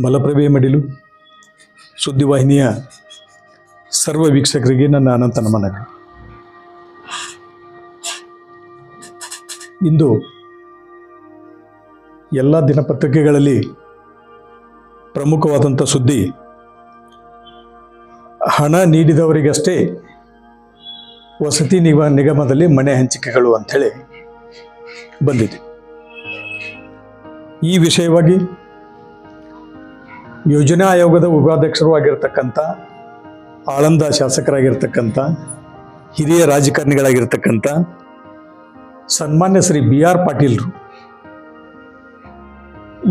ಮಲಪ್ರಭೆ ಮಡಿಲು ಸುದ್ದಿವಾಹಿನಿಯ ಸರ್ವ ವೀಕ್ಷಕರಿಗೆ ನನ್ನ ಅನಂತ ನಮನಗಳು. ಇಂದು ಎಲ್ಲ ದಿನಪತ್ರಿಕೆಗಳಲ್ಲಿ ಪ್ರಮುಖವಾದಂಥ ಸುದ್ದಿ, ಹಣ ನೀಡಿದವರಿಗಷ್ಟೇ ವಸತಿ ನಿಗ ನಿಗಮದಲ್ಲಿ ಮನೆ ಹಂಚಿಕೆಗಳು ಅಂಥೇಳಿ ಬಂದಿದೆ. ಈ ವಿಷಯವಾಗಿ ಯೋಜನಾ ಆಯೋಗದ ಉಪಾಧ್ಯಕ್ಷರು ಆಗಿರ್ತಕ್ಕಂಥ ಆಳಂದ ಶಾಸಕರಾಗಿರ್ತಕ್ಕಂಥ, ಹಿರಿಯ ರಾಜಕಾರಣಿಗಳಾಗಿರ್ತಕ್ಕಂಥ, ಸನ್ಮಾನ್ಯ ಶ್ರೀ ಬಿ ಆರ್ ಪಾಟೀಲ್ರು,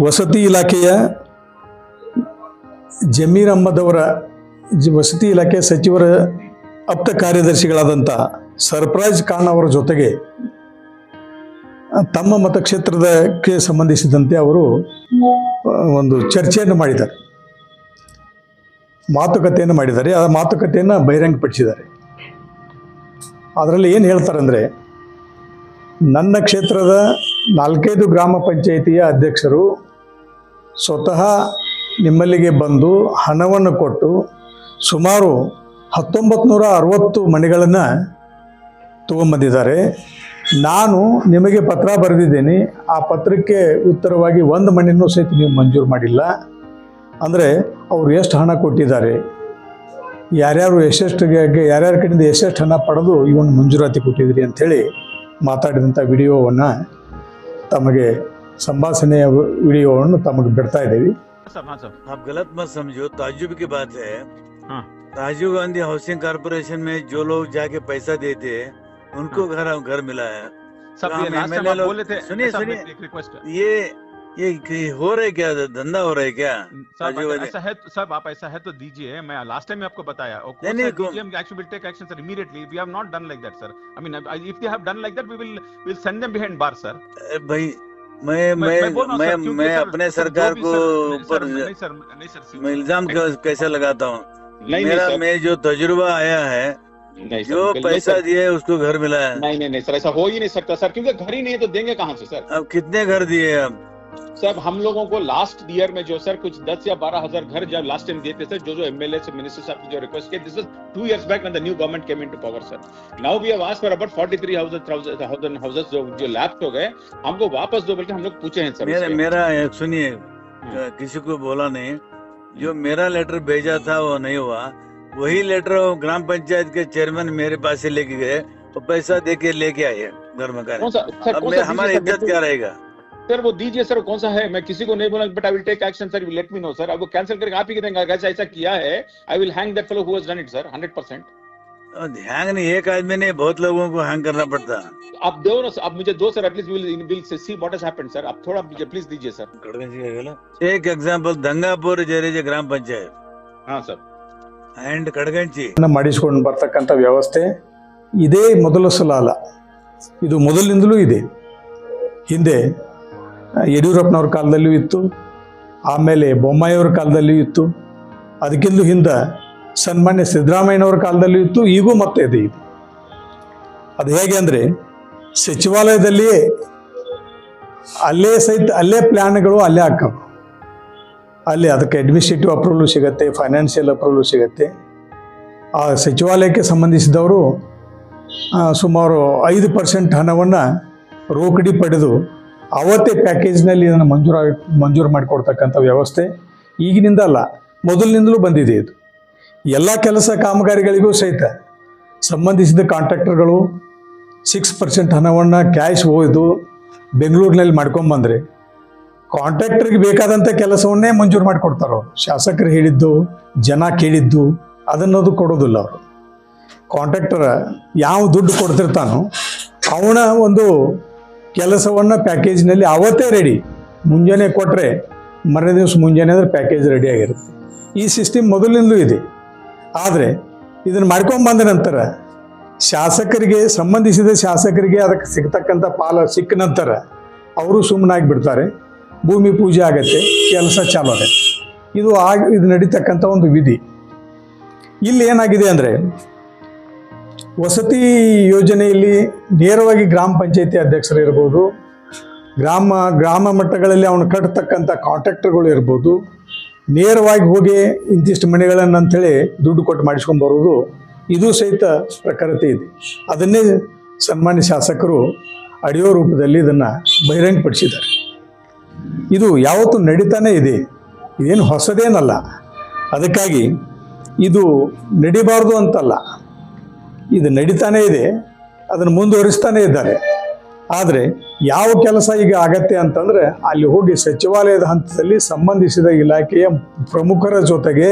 ವಸತಿ ಇಲಾಖೆಯ ಜಮೀರ್ ಅಹ್ಮದ್ ಅವರ ವಸತಿ ಇಲಾಖೆ ಸಚಿವರ ಆಪ್ತ ಕಾರ್ಯದರ್ಶಿಗಳಾದಂಥ ಸರ್ಪ್ರೈಸ್ ಖಾನ್ ಅವರ ಜೊತೆಗೆ ತಮ್ಮ ಮತಕ್ಷೇತ್ರದಕ್ಕೆ ಸಂಬಂಧಿಸಿದಂತೆ ಅವರು ಒಂದು ಚರ್ಚೆಯನ್ನು ಮಾಡಿದ್ದಾರೆ. ಮಾತುಕತೆಯನ್ನು ಮಾಡಿದ್ದಾರೆ, ಆ ಮಾತುಕತೆಯನ್ನು ಬಹಿರಂಗಪಡಿಸಿದ್ದಾರೆ. ಅದರಲ್ಲಿ ಏನು ಹೇಳ್ತಾರೆ ಅಂದರೆ ನನ್ನ ಕ್ಷೇತ್ರದ ನಾಲ್ಕೈದು ಗ್ರಾಮ ಪಂಚಾಯಿತಿಯ ಅಧ್ಯಕ್ಷರು ಸ್ವತಃ ನಿಮ್ಮಲ್ಲಿಗೆ ಬಂದು ಹಣವನ್ನು ಕೊಟ್ಟು ಸುಮಾರು ಹತ್ತೊಂಬತ್ತು ನೂರ ಅರವತ್ತು ಮನೆಗಳನ್ನು ತೊಗೊಂಬಂದಿದ್ದಾರೆ. ನಾನು ನಿಮಗೆ ಪತ್ರ ಬರೆದಿದ್ದೇನೆ, ಆ ಪತ್ರಕ್ಕೆ ಉತ್ತರವಾಗಿ ಒಂದು ಮನೆಯೂ ಸಹಿತ ನೀವು ಮಂಜೂರು ಮಾಡಿಲ್ಲ. ಅಂದರೆ ಅವರು ಎಷ್ಟು ಹಣ ಕೊಟ್ಟಿದ್ದಾರೆ ಯಾರ್ಯಾರು ಎಷ್ಟೆಷ್ಟು ಯಾರ್ಯಾರ ಕಡೆಯಿಂದ ಎಷ್ಟೆಷ್ಟು ಹಣ ಪಡೆದು ಇವನು ಮಂಜೂರಾತಿ ಕೊಟ್ಟಿದ್ದೀರಿ ಅಂಥೇಳಿ ಮಾತಾಡಿದಂಥ ವಿಡಿಯೋವನ್ನು ತಮಗೆ ಸಂಭಾಷಣೆಯ ವಿಡಿಯೋವನ್ನು ತಮಗೆ ಬಿಡ್ತಾ ಇದ್ದೀವಿ साहब हाँ साहब आप गलत मत समझो ताजुब की बात है हाँ। राजीव गांधी हाउसिंग कारपोरेशन में जो लोग जाके पैसा देते हैं उनको घर घर मिला है साहब हाँ, ये मैं- लास्ट मैंने टाइम आप लोग- बोले थे सुनिए, साहब, सुनिए। एक रिक्वेस्ट ये ये हो रहे क्या? धंधा हो रहा है क्या ऐसा है सब आप ऐसा है तो दीजिए मैं लास्ट टाइम आपको बताया। भाई मैं मैं मैं मैं अपने सरकार को ऊपर मैं इल्ज़ाम कैसे लगाता हूँ? मेरा मैं जो तजुर्बा आया है नहीं जो पैसा दिया है उसको घर मिला है। नहीं नहीं नहीं सर ऐसा हो ही नहीं सकता सर क्योंकि घर ही नहीं है तो देंगे कहाँ से सर अब कितने घर दिए अब सर हम लोगों को लास्ट ईयर में जो सर कुछ दस या बारह हज़ार घर जब लास्ट टाइम दिए थे सर जो जो एमएलए से मिनिस्टर साहब जो रिक्वेस्ट किए this is two years back when the new government came into power sir now we have asked for about 43 thousand houses जो जो लैप्स हो गए हमको वापस दो बल्कि हम लोग पूछे हैं सर मेरा मेरा सुनिए किसी को बोला नहीं जो मेरा लेटर भेजा था वो नहीं हुआ। वही लेटर ग्राम पंचायत के चेयरमैन मेरे पास से लेके गए तो पैसा दे के लेके आए घर में हमारी इज़्ज़त क्या रहेगा? सर वो दीजिए सर कौन सा है मैं किसी को नहीं बोला but I will take action sir let me know sir अब वो कैंसिल करके आप ही देंगे अगर ऐसा ऐसा किया है I will hang that fellow who has done it sir 100% और हैंग नहीं एक आदमी नहीं बहुत लोगों को हैंग करना पड़ता आप दो ना आप मुझे दो sir at least will will see what has happened sir आप थोड़ा मुझे प्लीज दीजिए सर एक एग्जांपल ದಂಗಾಪುರ ಜರೇಜೆ ಗ್ರಾಮ ಪಂಚಾಯತ್ हाँ सर ಅಂಡ್ ಕಡಗಂಚಿ ಅನ್ನ ಮಾಡಿಸ್ಕೊಂಡು ಬರ್ತಕ್ಕಂಥ ವ್ಯವಸ್ಥೆ ಇದೇ ಮೊದಲ ಸಲ ಅಲ್ಲ ಇದು ಮೊದಲಿನಿಂದಲೂ ಇದೆ ಹಿಂದೆ ಆ, ಯಡಿಯೂರಪ್ಪನವ್ರ ಕಾಲದಲ್ಲೂ ಇತ್ತು, ಆಮೇಲೆ ಬೊಮ್ಮಾಯಿಯವ್ರ ಕಾಲದಲ್ಲೂ ಇತ್ತು, ಅದಕ್ಕಿಂತ ಹಿಂದೆ ಸನ್ಮಾನ್ಯ ಸಿದ್ದರಾಮಯ್ಯನವ್ರ ಕಾಲದಲ್ಲೂ ಇತ್ತು, ಈಗೂ ಮತ್ತೆ ಇದೆ ಇದು. ಅದು ಹೇಗೆ ಅಂದರೆ, ಸಚಿವಾಲಯದಲ್ಲಿಯೇ ಅಲ್ಲೇ ಸಹಿತ, ಅಲ್ಲೇ ಪ್ಲ್ಯಾನ್ಗಳು ಅಲ್ಲೇ ಹಾಕವು. ಅಲ್ಲಿ ಅದಕ್ಕೆ ಅಡ್ಮಿನಿಸ್ಟ್ರೇಟಿವ್ ಅಪ್ರೂವಲ್ ಸಿಗುತ್ತೆ ಫೈನಾನ್ಷಿಯಲ್ ಅಪ್ರೂವಲ್ ಸಿಗುತ್ತೆ. ಆ ಸಚಿವಾಲಯಕ್ಕೆ ಸಂಬಂಧಿಸಿದವರು ಸುಮಾರು ಐದು ಪರ್ಸೆಂಟ್ ಹಣವನ್ನು ರೋಕಡಿ ಪಡೆದು ಅವತ್ತೇ ಪ್ಯಾಕೇಜ್ನಲ್ಲಿ ಇದನ್ನು ಮಂಜೂರಾಗಿ ಮಂಜೂರು ಮಾಡಿಕೊಡ್ತಕ್ಕಂಥ ವ್ಯವಸ್ಥೆ ಈಗಿನಿಂದ ಅಲ್ಲ, ಮೊದಲಿನಿಂದಲೂ ಬಂದಿದೆ ಇದು. ಎಲ್ಲ ಕೆಲಸ ಕಾಮಗಾರಿಗಳಿಗೂ ಸಹಿತ ಸಂಬಂಧಿಸಿದ ಕಾಂಟ್ರಾಕ್ಟರ್ಗಳು ಸಿಕ್ಸ್ ಪರ್ಸೆಂಟ್ ಹಣವನ್ನು ಕ್ಯಾಶ್ ಒಯ್ದು ಬೆಂಗಳೂರಿನಲ್ಲಿ ಮಾಡ್ಕೊಂಬಂದ್ರೆ ಕಾಂಟ್ರಾಕ್ಟರ್ಗೆ ಬೇಕಾದಂಥ ಕೆಲಸವನ್ನೇ ಮಂಜೂರು ಮಾಡಿಕೊಡ್ತಾರೆ? ಅವರು ಶಾಸಕರು ಹೇಳಿದ್ದು, ಜನ ಕೇಳಿದ್ದು ಅದನ್ನೋದು ಕೊಡೋದಿಲ್ಲ ಅವರು. ಕಾಂಟ್ರಾಕ್ಟರ್ ಯಾವ ದುಡ್ಡು ಕೊಡ್ತಿರ್ತಾನೋ ಅವನ ಒಂದು ಕೆಲಸವನ್ನು ಪ್ಯಾಕೇಜ್ನಲ್ಲಿ ಅವತ್ತೇ ರೆಡಿ. ಮುಂಜಾನೆ ಕೊಟ್ಟರೆ ಮರನೇ ದಿವಸ ಮುಂಜಾನೆ ಅಂದರೆ ಪ್ಯಾಕೇಜ್ ರೆಡಿ ಆಗಿರುತ್ತೆ. ಈ ಸಿಸ್ಟಮ್ ಮೊದಲಿಂದಲೂ ಇದೆ. ಆದರೆ ಇದನ್ನು ಮಾಡ್ಕೊಂಬಂದ ನಂತರ ಶಾಸಕರಿಗೆ ಸಂಬಂಧಿಸಿದ ಶಾಸಕರಿಗೆ ಅದಕ್ಕೆ ಸಿಗ್ತಕ್ಕಂಥ ಪಾಲ ಸಿಕ್ಕ ನಂತರ ಅವರು ಸುಮ್ಮನಾಗಿ ಬಿಡ್ತಾರೆ ಭೂಮಿ ಪೂಜೆ ಆಗತ್ತೆ, ಕೆಲಸ ಚಾಲು ಆಗತ್ತೆ. ಇದು ಆಗ, ಇದು ನಡೀತಕ್ಕಂಥ ಒಂದು ವಿಧಿ. ಇಲ್ಲಿ ಏನಾಗಿದೆ ಅಂದರೆ ವಸತಿ ಯೋಜನೆಯಲ್ಲಿ ನೇರವಾಗಿ ಗ್ರಾಮ ಪಂಚಾಯತಿ ಅಧ್ಯಕ್ಷರು ಇರ್ಬೋದು ಗ್ರಾಮ ಗ್ರಾಮ ಮಟ್ಟಗಳಲ್ಲಿ ಅವನು ಕಟ್ತಕ್ಕಂಥ ಕಾಂಟ್ರಾಕ್ಟರ್ಗಳು ಇರ್ಬೋದು. ನೇರವಾಗಿ ಹೋಗಿ ಇಂತಿಷ್ಟು ಮನೆಗಳನ್ನು ಅಂಥೇಳಿ ದುಡ್ಡು ಕೊಟ್ಟು ಮಾಡಿಸ್ಕೊಂಡು ಬರೋದು ಇದು ಸಹಿತ ಪ್ರಖರತೆ ಇದೆ. ಅದನ್ನೇ ಸನ್ಮಾನ್ಯ ಶಾಸಕರು ಅಡಿಯೋ ರೂಪದಲ್ಲಿ ಇದನ್ನು ಬಹಿರಂಗಪಡಿಸಿದ್ದಾರೆ. ಇದು ಯಾವತ್ತೂ ನಡೀತಾನೇ ಇದೆ. ಇದೇನು ಹೊಸದೇನಲ್ಲ. ಅದಕ್ಕಾಗಿ ಇದು ನಡಿಬಾರ್ದು ಅಂತಲ್ಲ. ಇದು ನಡೀತಾನೇ ಇದೆ, ಅದನ್ನು ಮುಂದುವರಿಸ್ತಾನೇ ಇದ್ದಾರೆ. ಆದರೆ ಯಾವ ಕೆಲಸ ಈಗ ಆಗತ್ತೆ ಅಂತಂದರೆ ಅಲ್ಲಿ ಹೋಗಿ ಸಚಿವಾಲಯದ ಹಂತದಲ್ಲಿ ಸಂಬಂಧಿಸಿದ ಇಲಾಖೆಯ ಪ್ರಮುಖರ ಜೊತೆಗೆ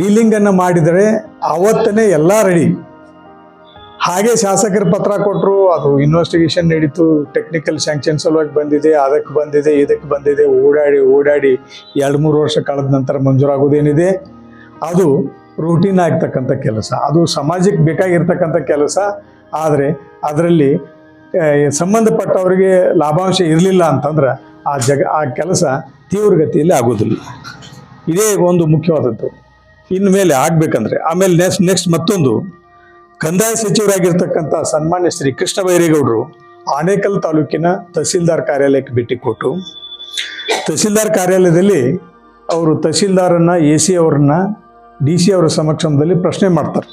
ಡೀಲಿಂಗನ್ನು ಮಾಡಿದರೆ ಆವತ್ತನೇ ಎಲ್ಲ ರೆಡಿ ಹಾಗೆ ಶಾಸಕರ ಪತ್ರ ಕೊಟ್ಟರು ಅದು ಇನ್ವೆಸ್ಟಿಗೇಷನ್ ನಡೀತು ಟೆಕ್ನಿಕಲ್ ಸ್ಯಾಂಕ್ಷನ್ ಸಲುವಾಗಿ ಬಂದಿದೆ, ಅದಕ್ಕೆ ಬಂದಿದೆ, ಇದಕ್ಕೆ ಬಂದಿದೆ, ಓಡಾಡಿ ಓಡಾಡಿ ಎರಡು ಮೂರು ವರ್ಷ ಕಳೆದ ನಂತರ ಮಂಜೂರಾಗೋದೇನಿದೆ. ಅದು ರೂಟೀನ್ ಆಗ್ತಕ್ಕಂಥ ಕೆಲಸ. ಅದು ಸಮಾಜಕ್ಕೆ ಬೇಕಾಗಿರ್ತಕ್ಕಂಥ ಕೆಲಸ. ಆದರೆ ಅದರಲ್ಲಿ ಸಂಬಂಧಪಟ್ಟವರಿಗೆ ಲಾಭಾಂಶ ಇರಲಿಲ್ಲ ಅಂತಂದ್ರೆ ಆ ಜಗ, ಆ ಕೆಲಸ ತೀವ್ರಗತಿಯಲ್ಲಿ ಆಗೋದಿಲ್ಲ. ಇದೇ ಒಂದು ಮುಖ್ಯವಾದದ್ದು. ಇನ್ನು ಮೇಲೆ ಆಗಬೇಕಂದ್ರೆ, ಆಮೇಲೆ ನೆಕ್ಸ್ಟ್ ನೆಕ್ಸ್ಟ್ ಮತ್ತೊಂದು. ಕಂದಾಯ ಸಚಿವರಾಗಿರ್ತಕ್ಕಂಥ ಸನ್ಮಾನ್ಯ ಶ್ರೀ ಕೃಷ್ಣ ಬೈರೇಗೌಡರು ಆನೇಕಲ್ ತಾಲೂಕಿನ ತಹಸೀಲ್ದಾರ್ ಕಾರ್ಯಾಲಯಕ್ಕೆ ಭೇಟಿ ಕೊಟ್ಟು, ತಹಸೀಲ್ದಾರ್ ಕಾರ್ಯಾಲಯದಲ್ಲಿ ಅವರು ತಹಸೀಲ್ದಾರನ್ನ, ಎ ಸಿ ಅವರನ್ನ ಡಿ ಸಿ ಅವರ ಸಮಕ್ಷಮದಲ್ಲಿ ಪ್ರಶ್ನೆ ಮಾಡ್ತಾರೆ.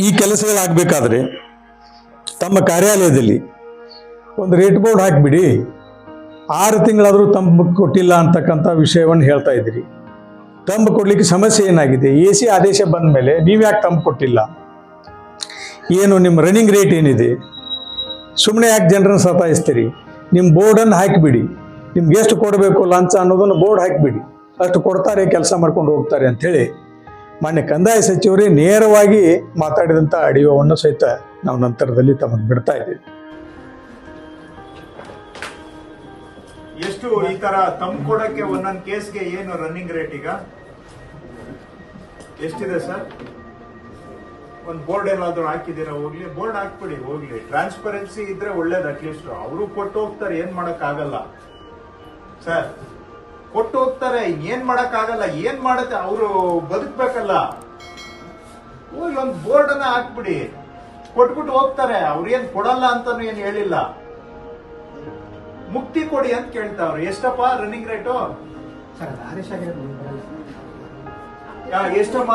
ಈ ಕೆಲಸಗಳಾಗಬೇಕಾದ್ರೆ ತಮ್ಮ ಕಾರ್ಯಾಲಯದಲ್ಲಿ ಒಂದು ರೇಟ್ ಬೋರ್ಡ್ ಹಾಕಿಬಿಡಿ. ಆರು ತಿಂಗಳಾದರೂ ತಂಬು ಕೊಟ್ಟಿಲ್ಲ ಅಂತಕ್ಕಂಥ ವಿಷಯವನ್ನು ಹೇಳ್ತಾ ಇದ್ದೀರಿ. ತಂಬು ಕೊಡ್ಲಿಕ್ಕೆ ಸಮಸ್ಯೆ ಏನಾಗಿದೆ? ಎ ಸಿ ಆದೇಶ ಬಂದ ಮೇಲೆ ನೀವು ಯಾಕೆ ತಂಬು ಕೊಟ್ಟಿಲ್ಲ? ಏನು ನಿಮ್ಮ ರನ್ನಿಂಗ್ ರೇಟ್ ಏನಿದೆ? ಸುಮ್ಮನೆ ಯಾಕೆ ಜನರನ್ನು ಸತಾಯಿಸ್ತೀರಿ? ನಿಮ್ಮ ಬೋರ್ಡನ್ನು ಹಾಕಿಬಿಡಿ. ನಿಮ್ಗೆ ಎಷ್ಟು ಕೊಡಬೇಕು ಲಂಚ ಅನ್ನೋದನ್ನು ಬೋರ್ಡ್ ಹಾಕಿಬಿಡಿ. ಅಷ್ಟು ಕೊಡ್ತಾರೆ, ಕೆಲಸ ಮಾಡ್ಕೊಂಡು ಹೋಗ್ತಾರೆ ಅಂಥೇಳಿ ಮಾನ್ಯ ಕಂದಾಯ ಸಚಿವರೇ ನೇರವಾಗಿ ಮಾತಾಡಿದಂಥ ಆಡಿಯೋವನ್ನು ಸಹಿತ ನಾವು ನಂತರದಲ್ಲಿ ತಮಗೆ ಬಿಡ್ತಾ ಇದ್ದೀವಿ. ಎಷ್ಟು ಈ ತರ ತಮ್ ಕೊಡಕ್ಕೆ ಒಂದೊಂದು ಕೇಸ್ಗೆ ಏನು ರನ್ನಿಂಗ್ ರೇಟ್ ಈಗ? ಎಷ್ಟಿದೆ ಸರ್? ಒಂದು ಬೋರ್ಡ್ ಏನಾದ್ರು ಹಾಕಿದೀರಾ ಹೋಗ್ಲಿ ಬೋರ್ಡ್ ಹಾಕ್ಬಿಡಿ, ಹೋಗ್ಲಿ. ಟ್ರಾನ್ಸ್ಪರೆನ್ಸಿ ಇದ್ರೆ ಒಳ್ಳೇದು ಅಟ್ಲೀಸ್ಟ್ ಅವರು ಕೊಟ್ಟು ಹೋಗ್ತಾರೆ, ಏನ್ ಮಾಡಕ್ ಆಗಲ್ಲ ಸರ್ ಕೊಟ್ಟು ಹೋಗ್ತಾರೆ ಏನ್ ಮಾಡಕ್ ಆಗಲ್ಲ ಏನ್ ಮಾಡತ್ತೆ ಅವರು ಬದುಕ್ಬೇಕಲ್ಲ. ಹೋಗಿ ಒಂದ್ ಬೋರ್ಡ್ ಅನ್ನ ಹಾಕ್ಬಿಡಿ. ಕೊಟ್ಬಿಟ್ಟು ಹೋಗ್ತಾರೆ ಅವ್ರೇನ್ ಕೊಡಲ್ಲ ಅಂತಾನು ಏನ್ ಹೇಳಿಲ್ಲ. ಮುಕ್ತಿ ಕೊಡಿ ಅಂತ ಕೇಳ್ತಾವ್ರೆ. ಎಷ್ಟಪ್ಪ ರನ್ನಿಂಗ್ ರೇಟು ಯಾ, ಎಷ್ಟಮ್ಮ?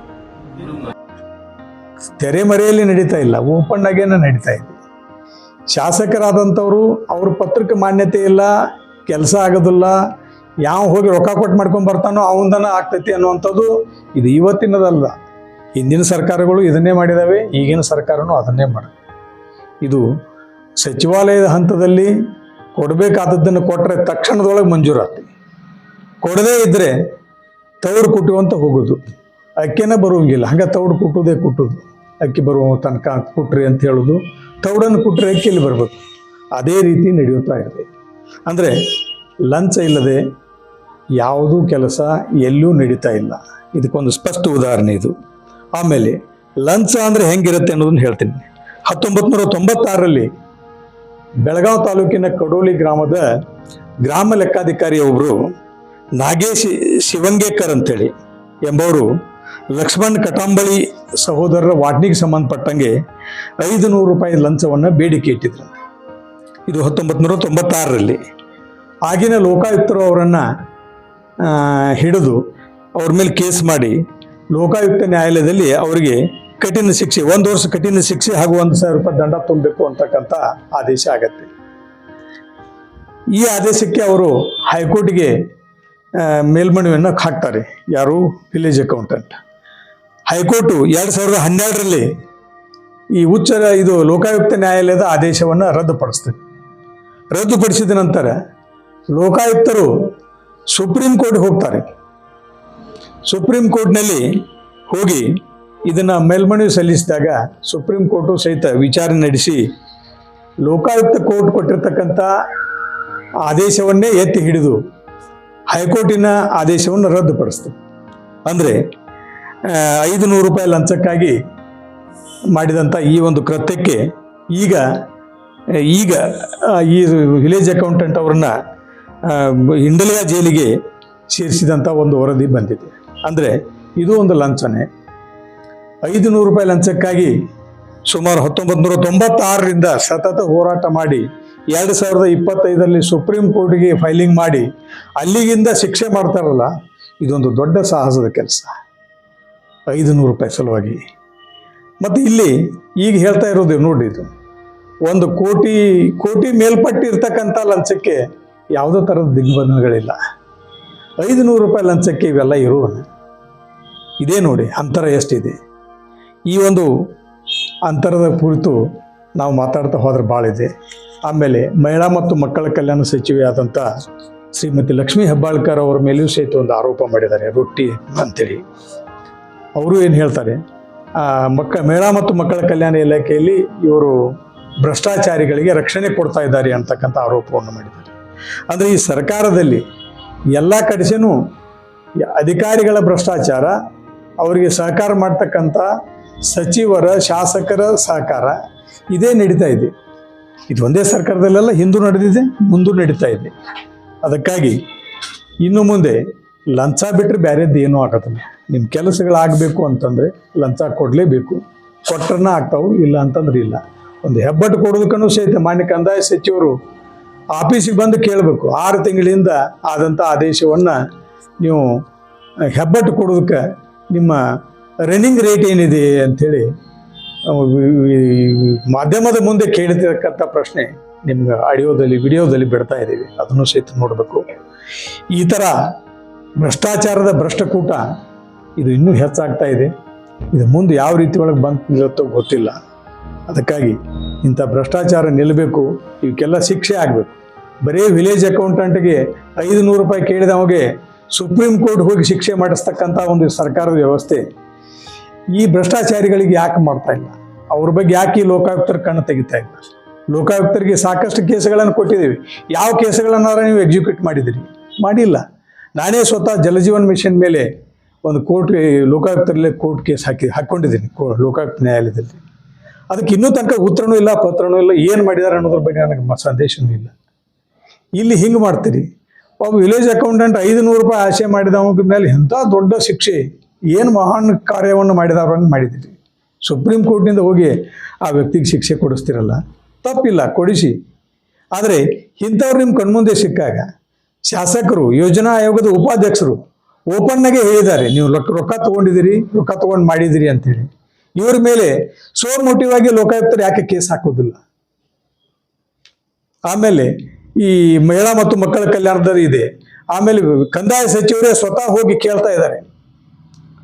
ತೆರೆಮರೆಯಲ್ಲಿ ನಡೀತಾ ಇಲ್ಲ ಓಪನ್ ಆಗೇನೆ ನಡೀತಾ ಇದೆ ಶಾಸಕರಾದಂಥವ್ರು, ಅವ್ರ ಪತ್ರಕ್ಕೆ ಮಾನ್ಯತೆ ಇಲ್ಲ, ಕೆಲಸ ಆಗೋದಿಲ್ಲ, ಯಾವ ಹೋಗಿ ರೊಕ್ಕ ಕೊಟ್ಟು ಮಾಡ್ಕೊಂಡು ಬರ್ತಾನೋ ಅವಂದನ ಆಗ್ತೈತಿ ಅನ್ನುವಂಥದ್ದು ಇದು ಇವತ್ತಿನದಲ್ಲ. ಹಿಂದಿನ ಸರ್ಕಾರಗಳು ಇದನ್ನೇ ಮಾಡಿದಾವೆ, ಈಗಿನ ಸರ್ಕಾರನೂ ಅದನ್ನೇ ಮಾಡ ಇದು ಸಚಿವಾಲಯದ ಹಂತದಲ್ಲಿ ಕೊಡಬೇಕಾದದ್ದನ್ನು ಕೊಟ್ಟರೆ ತಕ್ಷಣದೊಳಗೆ ಮಂಜೂರಾತಿ ಕೊಡದೇ ಇದ್ದರೆ ತವರು ಕುಟ್ಟುವಂತ ಹೋಗೋದು. ಅಕ್ಕಿನೇ ಬರುವಂಗಿಲ್ಲ. ಹಂಗೆ ತೌಡು ಕುಟ್ಟುವುದೇ ಕುಟ್ಟುದು. ಅಕ್ಕಿ ಬರುವ ತನಕ ಕುಟ್ರಿ ಅಂತ ಹೇಳೋದು. ತೌಡನ್ನು ಕುಟ್ರೆ ಅಕ್ಕಿಯಲ್ಲಿ ಬರಬೇಕು? ಅದೇ ರೀತಿ ನಡೆಯುತ್ತಾ ಇದೆ ಅಂದರೆ ಲಂಚ ಇಲ್ಲದೆ ಯಾವುದೂ ಕೆಲಸ ಎಲ್ಲೂ ನಡೀತಾ ಇಲ್ಲ. ಇದಕ್ಕೊಂದು ಸ್ಪಷ್ಟ ಉದಾಹರಣೆ ಇದು. ಆಮೇಲೆ ಲಂಚ ಅಂದರೆ ಹೆಂಗಿರುತ್ತೆ ಅನ್ನೋದನ್ನು ಹೇಳ್ತೀನಿ. ಹತ್ತೊಂಬತ್ತು ನೂರ ತೊಂಬತ್ತಾರರಲ್ಲಿ ಬೆಳಗಾವಿ ತಾಲೂಕಿನ ಕಡೋಲಿ ಗ್ರಾಮದ ಗ್ರಾಮ ಲೆಕ್ಕಾಧಿಕಾರಿ ಒಬ್ಬರು ನಾಗೇಶ್ ಶಿವಂಗೇಕರ್ ಅಂತೇಳಿ ಎಂಬವರು ಲಕ್ಷ್ಮಣ್ ಕಟಾಂಬಳಿ ಸಹೋದರರ ವಾಟ್ನಿಗೆ ಸಂಬಂಧಪಟ್ಟಂಗೆ ಐದು ನೂರು ರೂಪಾಯಿ ಲಂಚವನ್ನು ಬೇಡಿಕೆ ಇಟ್ಟಿದ್ರು. ಇದು ಹತ್ತೊಂಬತ್ತು ನೂರ ತೊಂಬತ್ತಾರರಲ್ಲಿ. ಆಗಿನ ಲೋಕಾಯುಕ್ತರು ಅವರನ್ನು ಹಿಡಿದು ಅವ್ರ ಮೇಲೆ ಕೇಸ್ ಮಾಡಿ ಲೋಕಾಯುಕ್ತ ನ್ಯಾಯಾಲಯದಲ್ಲಿ ಅವರಿಗೆ ಕಠಿಣ ಶಿಕ್ಷೆ, ಒಂದು ವರ್ಷ ಕಠಿಣ ಶಿಕ್ಷೆ ಹಾಗೂ ಒಂದು ಸಾವಿರ ರೂಪಾಯಿ ದಂಡ ತುಂಬಬೇಕು ಅಂತಕ್ಕಂಥ ಆದೇಶ ಆಗತ್ತೆ. ಈ ಆದೇಶಕ್ಕೆ ಅವರು ಹೈಕೋರ್ಟ್ಗೆ ಮೇಲ್ಮನವಿಯನ್ನು ಹಾಕ್ತಾರೆ. ಯಾರು? Village accountant. ಹೈಕೋರ್ಟು ಎರಡು ಸಾವಿರದ ಹನ್ನೆರಡರಲ್ಲಿ ಈ ಉಚ್ಚ ಇದು ಲೋಕಾಯುಕ್ತ ನ್ಯಾಯಾಲಯದ ಆದೇಶವನ್ನು ರದ್ದುಪಡಿಸ್ತದೆ ರದ್ದುಪಡಿಸಿದ ನಂತರ ಲೋಕಾಯುಕ್ತರು ಸುಪ್ರೀಂ ಕೋರ್ಟ್ಗೆ ಹೋಗ್ತಾರೆ. ಸುಪ್ರೀಂ ಕೋರ್ಟ್ನಲ್ಲಿ ಹೋಗಿ ಇದನ್ನು ಮೇಲ್ಮನವಿ ಸಲ್ಲಿಸಿದಾಗ ಸುಪ್ರೀಂ ಕೋರ್ಟು ಸಹಿತ ವಿಚಾರಣೆ ನಡೆಸಿ ಲೋಕಾಯುಕ್ತ ಕೋರ್ಟ್ ಕೊಟ್ಟಿರ್ತಕ್ಕಂಥ ಆದೇಶವನ್ನೇ ಎತ್ತಿ ಹಿಡಿದು ಹೈಕೋರ್ಟಿನ ಆದೇಶವನ್ನು ರದ್ದುಪಡಿಸ್ತದೆ ಅಂದರೆ ಐದು ನೂರು ರೂಪಾಯಿ ಲಂಚಕ್ಕಾಗಿ ಮಾಡಿದಂಥ ಈ ಒಂದು ಕೃತ್ಯಕ್ಕೆ ಈಗ ಈಗ ಈ ವಿಲೇಜ್ ಅಕೌಂಟೆಂಟ್ ಅವರನ್ನ ಹಿಂಡಲಿಯ ಜೈಲಿಗೆ ಸೇರಿಸಿದಂಥ ಒಂದು ವರದಿ ಬಂದಿದೆ. ಅಂದರೆ ಇದು ಒಂದು ಲಂಚನೆ. ಐದು ನೂರು ರೂಪಾಯಿ ಲಂಚಕ್ಕಾಗಿ ಸುಮಾರು ಹತ್ತೊಂಬತ್ತು ನೂರ ತೊಂಬತ್ತಾರರಿಂದ ಸತತ ಹೋರಾಟ ಮಾಡಿ, ಎರಡು ಸಾವಿರದ ಇಪ್ಪತ್ತೈದರಲ್ಲಿ ಸುಪ್ರೀಂ ಕೋರ್ಟ್ಗೆ ಫೈಲಿಂಗ್ ಮಾಡಿ ಅಲ್ಲಿಗಿಂದ ಶಿಕ್ಷೆ ಮಾಡ್ತಾರಲ್ಲ, ಇದೊಂದು ದೊಡ್ಡ ಸಾಹಸದ ಕೆಲಸ. ಐದು ನೂರು ರೂಪಾಯಿ ಸಲುವಾಗಿ. ಮತ್ತು ಇಲ್ಲಿ ಈಗ ಹೇಳ್ತಾ ಇರೋದು ನೋಡಿ ಇದು. ಒಂದು ಕೋಟಿ ಕೋಟಿ ಮೇಲ್ಪಟ್ಟಿರ್ತಕ್ಕಂಥ ಲಂಚಕ್ಕೆ ಯಾವುದೇ ಥರದ ದಿಗ್ಬಂಧನಗಳಿಲ್ಲ. ಐದು ನೂರು ರೂಪಾಯಿ ಲಂಚಕ್ಕೆ ಇವೆಲ್ಲ ಇರುವ ಇದೇ ನೋಡಿ, ಅಂತರ ಎಷ್ಟಿದೆ. ಈ ಒಂದು ಅಂತರದ ಕುರಿತು ನಾವು ಮಾತಾಡ್ತಾ ಹೋದ್ರೆ ಭಾಳ ಇದೆ. ಆಮೇಲೆ ಮಹಿಳಾ ಮತ್ತು ಮಕ್ಕಳ ಕಲ್ಯಾಣ ಸಚಿವೆ ಆದಂಥ ಶ್ರೀಮತಿ ಲಕ್ಷ್ಮೀ ಹೆಬ್ಬಾಳ್ಕರ್ ಅವರ ಮೇಲೆಯೂ ಸಹಿತ ಒಂದು ಆರೋಪ ಮಾಡಿದ್ದಾರೆ, ರೊಟ್ಟಿ ಅಂತೇಳಿ. ಅವರು ಏನು ಹೇಳ್ತಾರೆ? ಮಕ್ಕ ಮಹಿಳಾ ಮತ್ತು ಮಕ್ಕಳ ಕಲ್ಯಾಣ ಇಲಾಖೆಯಲ್ಲಿ ಇವರು ಭ್ರಷ್ಟಾಚಾರಿಗಳಿಗೆ ರಕ್ಷಣೆ ಕೊಡ್ತಾ ಇದ್ದಾರೆ ಅಂತಕ್ಕಂಥ ಆರೋಪವನ್ನು ಮಾಡಿದ್ದಾರೆ. ಅಂದರೆ ಈ ಸರ್ಕಾರದಲ್ಲಿ ಎಲ್ಲ ಕಡೆಸೂ ಅಧಿಕಾರಿಗಳ ಭ್ರಷ್ಟಾಚಾರ, ಅವರಿಗೆ ಸಹಕಾರ ಮಾಡ್ತಕ್ಕಂಥ ಸಚಿವರ, ಶಾಸಕರ ಸಹಕಾರ ಇದೇ ನಡೀತಾ ಇದೆ. ಇದು ಒಂದೇ ಸರ್ಕಾರದಲ್ಲೆಲ್ಲ ಹಿಂದೂ ನಡೆದಿದೆ, ಮುಂದೂ ನಡೀತಾ ಇದೆ. ಅದಕ್ಕಾಗಿ ಇನ್ನು ಮುಂದೆ ಲಂಚ ಬಿಟ್ಟರೆ ಬೇರೆದ್ದು ಏನೂ ಆಗೋದಿಲ್ಲ ನಿಮ್ಮ ಕೆಲಸಗಳಾಗಬೇಕು ಅಂತಂದರೆ ಲಂಚ ಕೊಡಲೇಬೇಕು. ಕೊಟ್ಟರನ್ನ ಆಗ್ತಾವು, ಇಲ್ಲ ಅಂತಂದ್ರೆ ಇಲ್ಲ. ಒಂದು ಹೆಬ್ಬಟ್ಟು ಕೊಡೋದಕ್ಕೂ ಸಹಿತ ಮಾನ್ಯ ಕಂದಾಯ ಸಚಿವರು ಆಫೀಸಿಗೆ ಬಂದು ಕೇಳಬೇಕು. ಆರು ತಿಂಗಳಿಂದ ಆದಂಥ ಆದೇಶವನ್ನು ನೀವು ಹೆಬ್ಬಟ್ಟು ಕೊಡೋದಕ್ಕೆ ನಿಮ್ಮ ರನ್ನಿಂಗ್ ರೇಟ್ ಏನಿದೆ ಅಂಥೇಳಿ ಮಾಧ್ಯಮದ ಮುಂದೆ ಕೇಳಿರ್ತಕ್ಕಂಥ ಪ್ರಶ್ನೆ ನಿಮ್ಗೆ ಆಡಿಯೋದಲ್ಲಿ, ವಿಡಿಯೋದಲ್ಲಿ ಬಿಡ್ತಾ ಇದ್ದೀವಿ. ಅದನ್ನು ಸಹಿತ ನೋಡಬೇಕು. ಈ ಥರ ಭ್ರಷ್ಟಾಚಾರದ ಭ್ರಷ್ಟಕೂಟ ಇದು ಇನ್ನೂ ಹೆಚ್ಚಾಗ್ತಾ ಇದೆ. ಇದು ಮುಂದೆ ಯಾವ ರೀತಿ ಒಳಗೆ ಬಂದು ನಿಲ್ಲುತ್ತೋ ಗೊತ್ತಿಲ್ಲ. ಅದಕ್ಕಾಗಿ ಇಂಥ ಭ್ರಷ್ಟಾಚಾರ ನಿಲ್ಲಬೇಕು. ಇವಕ್ಕೆಲ್ಲ ಶಿಕ್ಷೆ ಆಗಬೇಕು. ಬರೀ ವಿಲೇಜ್ ಅಕೌಂಟೆಂಟ್ಗೆ ಐದು ನೂರು ರೂಪಾಯಿ ಕೇಳಿದವಗೆ ಸುಪ್ರೀಂ ಕೋರ್ಟ್ ಹೋಗಿ ಶಿಕ್ಷೆ ಮಾಡಿಸ್ತಕ್ಕಂಥ ಒಂದು ಸರ್ಕಾರದ ವ್ಯವಸ್ಥೆ ಈ ಭ್ರಷ್ಟಾಚಾರಿಗಳಿಗೆ ಯಾಕೆ ಮಾಡ್ತಾ ಇಲ್ಲ? ಅವ್ರ ಬಗ್ಗೆ ಯಾಕೆ ಈ ಲೋಕಾಯುಕ್ತರ ಕಣ್ಣು ತೆಗಿತಾ ಇಲ್ಲ? ಲೋಕಾಯುಕ್ತರಿಗೆ ಸಾಕಷ್ಟು ಕೇಸುಗಳನ್ನು ಕೊಟ್ಟಿದ್ದೀವಿ. ಯಾವ ಕೇಸುಗಳನ್ನಾರ ನೀವು ಎಕ್ಸಿಕ್ಯೂಟ್ ಮಾಡಿದಿರಿ ಮಾಡಿಲ್ಲ. ನಾನೇ ಸ್ವತಃ ಜಲಜೀವನ್ ಮಿಷನ್ ಮೇಲೆ ಒಂದು ಕೋರ್ಟ್ ಲೋಕಾಯುಕ್ತರಲ್ಲೇ ಕೋರ್ಟ್ ಕೇಸ್ ಹಾಕಿ, ಹಾಕ್ಕೊಂಡಿದ್ದೀನಿ, ಕೋ, ಲೋಕಾಯುಕ್ತ ನ್ಯಾಯಾಲಯದಲ್ಲಿ. ಅದಕ್ಕೆ ಇನ್ನೂ ತನಕ ಉತ್ತರನೂ ಇಲ್ಲ, ಪತ್ರನೂ ಇಲ್ಲ, ಏನು ಮಾಡಿದ್ದಾರೆ ಅನ್ನೋದ್ರ ಬಗ್ಗೆ ನನಗೆ ಸಂದೇಶನೂ ಇಲ್ಲ. ಇಲ್ಲಿ ಹಿಂಗೆ ಮಾಡ್ತೀರಿ ಒಬ್ಬ ವಿಲೇಜ್ ಅಕೌಂಟೆಂಟ್ ಐದು ನೂರು ರೂಪಾಯಿ ಆಸೆ ಮಾಡಿದವ ಮೇಲೆ ಎಂಥ ದೊಡ್ಡ ಶಿಕ್ಷೆ, ಏನು ಮಹಾನ್ ಕಾರ್ಯವನ್ನು ಮಾಡಿದವ್ರಂಗೆ ಮಾಡಿದ್ದೀರಿ. ಸುಪ್ರೀಂ ಕೋರ್ಟ್ನಿಂದ ಹೋಗಿ ಆ ವ್ಯಕ್ತಿಗೆ ಶಿಕ್ಷೆ ಕೊಡಿಸ್ತಿರಲ್ಲ, ತಪ್ಪಿಲ್ಲ, ಕೊಡಿಸಿ. ಆದರೆ ಇಂಥವ್ರು ನಿಮ್ಮ ಕಣ್ಮುಂದೆ ಸಿಕ್ಕಾಗ ಶಾಸಕರು, ಯೋಜನಾ ಆಯೋಗದ ಉಪಾಧ್ಯಕ್ಷರು ಓಪನ್ನಾಗೆ ಹೇಳಿದ್ದಾರೆ, ನೀವು ರೊಕ್ಕ ತೊಗೊಂಡಿದ್ದೀರಿ, ರೊಕ್ಕ ತಗೊಂಡು ಮಾಡಿದಿರಿ ಅಂತೇಳಿ. ಇವ್ರ ಮೇಲೆ ಸೋ ಮೋಟಿವ್ ಆಗಿ ಲೋಕಾಯುಕ್ತರು ಯಾಕೆ ಕೇಸ್ ಹಾಕೋದಿಲ್ಲ? ಆಮೇಲೆ ಈ ಮಹಿಳಾ ಮತ್ತು ಮಕ್ಕಳ ಕಲ್ಯಾಣದಲ್ಲಿ ಇದೆ. ಆಮೇಲೆ ಕಂದಾಯ ಸಚಿವರೇ ಸ್ವತಃ ಹೋಗಿ ಕೇಳ್ತಾ ಇದ್ದಾರೆ.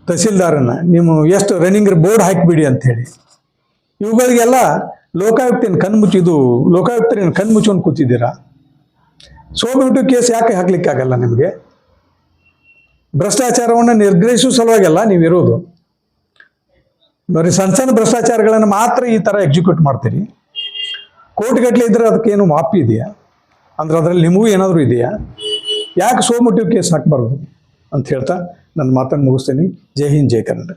ತಹಸೀಲ್ದಾರನ್ನ ನೀವು ಎಷ್ಟು ರನ್ನಿಂಗ್ ಬೋರ್ಡ್ ಹಾಕಿಬಿಡಿ ಅಂತೇಳಿ. ಇವುಗಳಿಗೆಲ್ಲ ಲೋಕಾಯುಕ್ತನ ಕಣ್ಮುಚ್ಚಿ ಇದು ಲೋಕಾಯುಕ್ತರೇನು ಕಣ್ಮುಚ್ಕೊಂಡು ಕೂತಿದ್ದೀರಾ? ಸೋಮಿಟ್ಟು ಕೇಸ್ ಯಾಕೆ ಹಾಕ್ಲಿಕ್ಕಾಗಲ್ಲ ನಿಮಗೆ? ಭ್ರಷ್ಟಾಚಾರವನ್ನು ನಿರ್ಗ್ರಹಿಸುವ ಸಲುವಾಗೆಲ್ಲ ನೀವಿರೋದು ಬರೀ ಸಣ್ಣ ಸಣ್ಣ ಭ್ರಷ್ಟಾಚಾರಗಳನ್ನು ಮಾತ್ರ ಈ ಥರ ಎಕ್ಸಿಕ್ಯೂಟ್ ಮಾಡ್ತೀರಿ. ಕೋಟಿಗಟ್ಟಲೆ ಇದ್ರೆ ಅದಕ್ಕೇನು ಮಾಪಿ ಇದೆಯಾ? ಅಂದ್ರೆ ಅದರಲ್ಲಿ ನಿಮಗೂ ಏನಾದರೂ ಇದೆಯಾ? ಯಾಕೆ ಸೋಮಟಿವ್ ಕೇಸ್ ಹಾಕಬಾರ್ದು ಅಂತ ಹೇಳ್ತಾ ನನ್ನ ಮಾತನ್ನು ಮುಗಿಸ್ತೀನಿ. ಜೈ ಹಿಂದ್, ಜೈ ಕನ್ನಡ